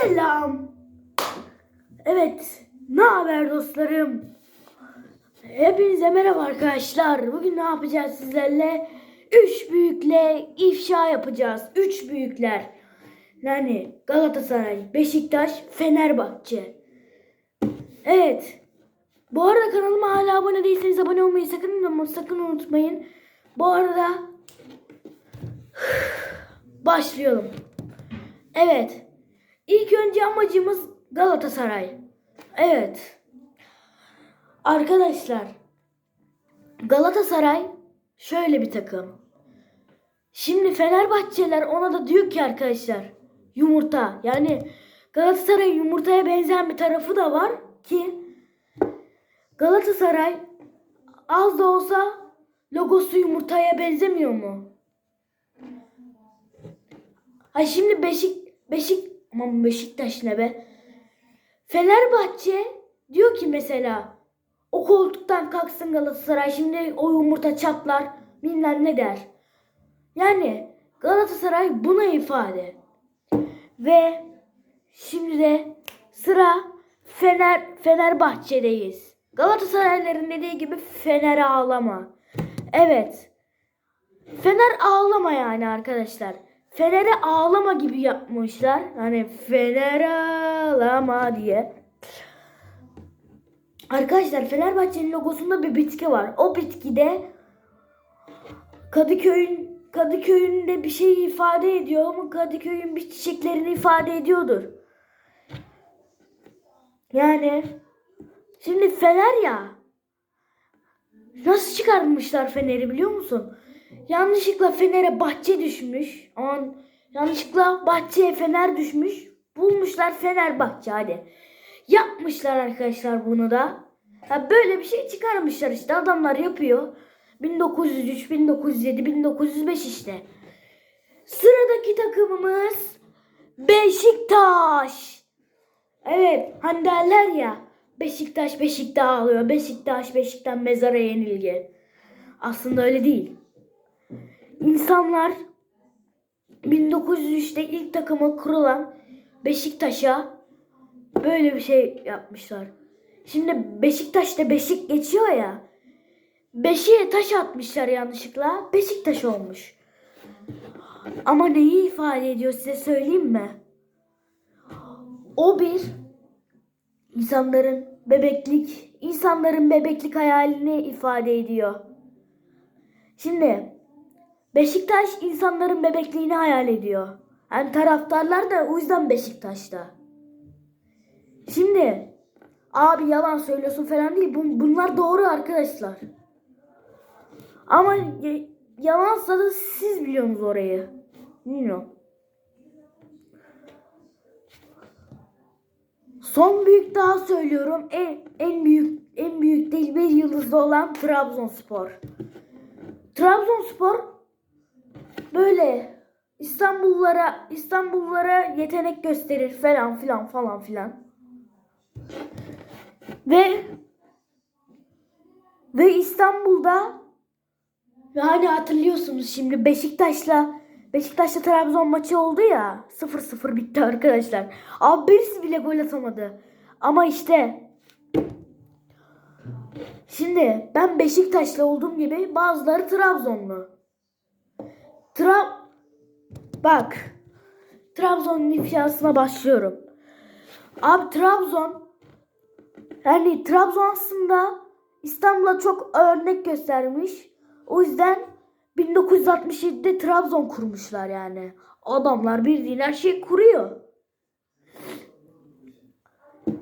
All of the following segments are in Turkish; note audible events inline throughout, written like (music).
Selam. Evet. Ne haber dostlarım? Hepinize merhaba arkadaşlar. Bugün ne yapacağız sizlerle? Üç büyükle ifşa yapacağız. Üç büyükler. Yani Galatasaray, Beşiktaş, Fenerbahçe. Evet. Bu arada kanalıma hala abone değilseniz abone olmayı sakın ama sakın unutmayın. Bu arada (sighs) başlayalım. Evet. İlk önce amacımız Galatasaray. Evet. Arkadaşlar Galatasaray şöyle bir takım. Şimdi Fenerbahçeler ona da diyor ki arkadaşlar yumurta. Yani Galatasaray yumurtaya benzeyen bir tarafı da var ki Galatasaray az da olsa logosu yumurtaya benzemiyor mu? Ha şimdi Beşik Beşik aman Beşiktaş ne be? Fenerbahçe diyor ki mesela o koltuktan kalksın Galatasaray şimdi o yumurta çatlar bilmem ne der. Yani Galatasaray buna ifade. Ve şimdi de sıra Fener Fenerbahçe'deyiz. Galatasarayların dediği gibi Fener ağlama. Evet. Fener ağlama yani arkadaşlar. Fener'e ağlama gibi yapmışlar. Hani Fener ağlama diye. Arkadaşlar Fenerbahçe'nin logosunda bir bitki var. O bitkide Kadıköy'ün Kadıköy'ün de bir şey ifade ediyor ama Kadıköy'ün bir çiçeklerini ifade ediyordur. Yani şimdi Fener ya nasıl çıkarmışlar Fener'i biliyor musun? Yanlışlıkla Fener'e bahçe düşmüş. Aman yanlışlıkla bahçeye Fener düşmüş. Bulmuşlar Fenerbahçe hadi. Yapmışlar arkadaşlar bunu da. Ha böyle bir şey çıkarmışlar işte. Adamlar yapıyor. 1903, 1907, 1905 işte. Sıradaki takımımız Beşiktaş. Evet hani derler ya Beşiktaş Beşiktaş ağlıyor. Beşiktaş Beşiktaş mezara yenilgi. Aslında öyle değil. İnsanlar 1903'te ilk takımı kurulan Beşiktaş'a böyle bir şey yapmışlar. Şimdi Beşiktaş'ta Beşik geçiyor ya. Beşiğe taş atmışlar yanlışlıkla. Beşiktaş olmuş. Ama neyi ifade ediyor size söyleyeyim mi? O bir insanların bebeklik, insanların bebeklik hayalini ifade ediyor. Şimdi Beşiktaş insanların bebekliğini hayal ediyor. Yani taraftarlar da o yüzden Beşiktaş'ta. Şimdi abi yalan söylüyorsun falan değil. Bun- Bunlar doğru arkadaşlar. Ama yalansa da siz biliyorsunuz orayı. Bilmiyorum. Son büyük daha söylüyorum. En, en büyük en büyük değil bir yıldızlı olan Trabzonspor. Trabzonspor böyle İstanbullulara İstanbullulara yetenek gösterir falan filan falan filan. Ve ve İstanbul'da ve hani hatırlıyorsunuz şimdi Beşiktaş'la Beşiktaş'la Trabzon maçı oldu ya 0-0 bitti arkadaşlar. Abi birisi bile gol atamadı. Ama işte şimdi ben Beşiktaş'la olduğum gibi bazıları Trabzonlu. Tra Bak. Trabzon'un ifşasına başlıyorum. Abi Trabzon yani Trabzon aslında İstanbul'a çok örnek göstermiş. O yüzden 1967'de Trabzon kurmuşlar yani. Adamlar bildiğin her şeyi kuruyor.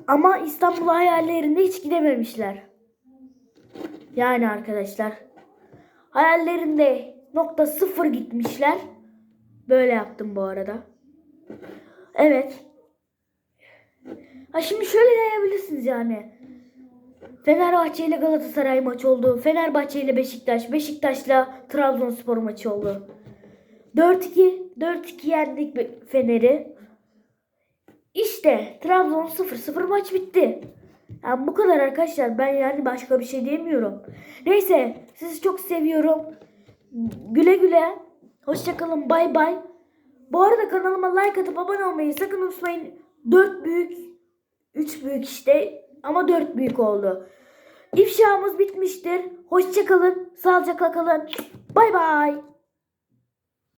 Ama İstanbul hayallerinde hiç gidememişler. Yani arkadaşlar. Hayallerinde nokta sıfır gitmişler. Böyle yaptım bu arada. Evet. Ha şimdi şöyle diyebilirsiniz yani. Fenerbahçe ile Galatasaray maçı oldu. Fenerbahçe ile Beşiktaş. Beşiktaş'la Trabzonspor maçı oldu. 4-2. 4-2 yendik Fener'i. İşte Trabzon 0-0 maç bitti. Yani bu kadar arkadaşlar. Ben yani başka bir şey diyemiyorum. Neyse sizi çok seviyorum. Güle güle. Hoşçakalın. Bay bay. Bu arada kanalıma like atıp abone olmayı sakın unutmayın. dört büyük, üç büyük işte ama dört büyük oldu. İfşamız bitmiştir. Hoşçakalın, sağlıcakla kalın. Bay bay.